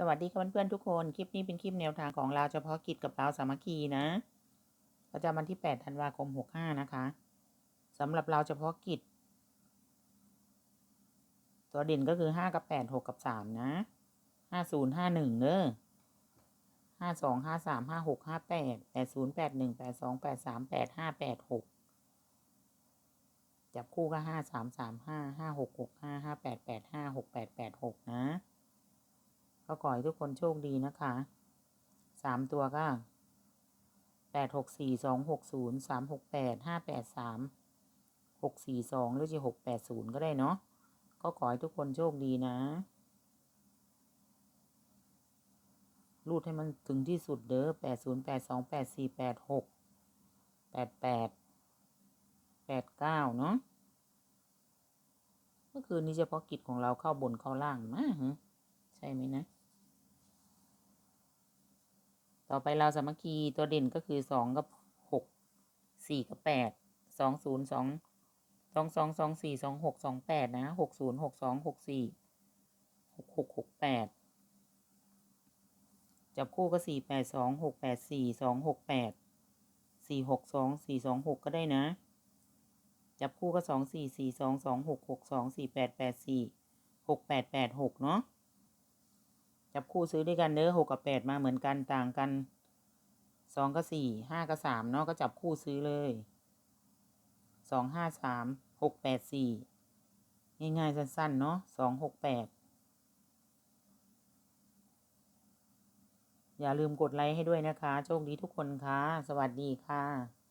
สวัสดีค่ะเพื่อนๆทุกคน คลิปนี้เป็นคลิปแนวทางของเราวเฉพาะกิจกับเราวสามัคคีนะ ประจำวันที่ 8 ธันวาคม 65 นะคะสำหรับเราวเฉพาะกิจ ตัวเด่นก็คือ 5 กับ 8 6 กับ 3 นะ 50 51เนอะ52 53 56 58 80 81 82 83 85 86 จับคู่ก็ 5 3 3 5 5 6 6 5 5 8 8 5 6 8 8 6 นะ ก็ขอให้ทุกคนโชคดีนะคะสามตัวก็แปดหกสี่สองหกศูนย์สามหกแปดห้าแปดสามหกสี่สองหรือจะหกแปดศูนย์ก็ได้เนาะก็ขอให้ทุกคนโชคดีนะ รูดให้มันถึงที่สุดเด้อแปดศูนย์แปดสองแปดสี่แปดหกแปดแปดแปดเก้าเนาะเมื่อคืนนี้เฉพาะกิจของเราเข้าบนเข้าล่างมากใช่ไหมนะ ต่อไปเราสามัคคีตัวเด่นก็คือสองกับหกสี่กับแปดสองศูนย์สองสองสองสองสี่สองหกสองแปดนะหกศูนย์หกสองหกสี่หกหกหกแปดจับคู่ก็สี่แปดสองหกแปดสี่สองหกแปดสี่หกสองสี่สองหกก็ได้นะ จับคู่ก็สองสี่สี่สองสองหกหกสองสี่แปดแปดสี่หกแปดแปดหกเนาะ จับคู่ซื้อด้วยกันเนื้อหกกับแปดมาเหมือนกันต่างกันสองกับสี่ห้ากับสามเนาะก็จับคู่ซื้อเลยสองห้าสามหกแปดสี่ง่ายๆสั้นๆ เนาะสองหกแปดอย่าลืมกดไลค์ให้ด้วยนะคะ โชคดีทุกคนค่ะ สวัสดีค่ะ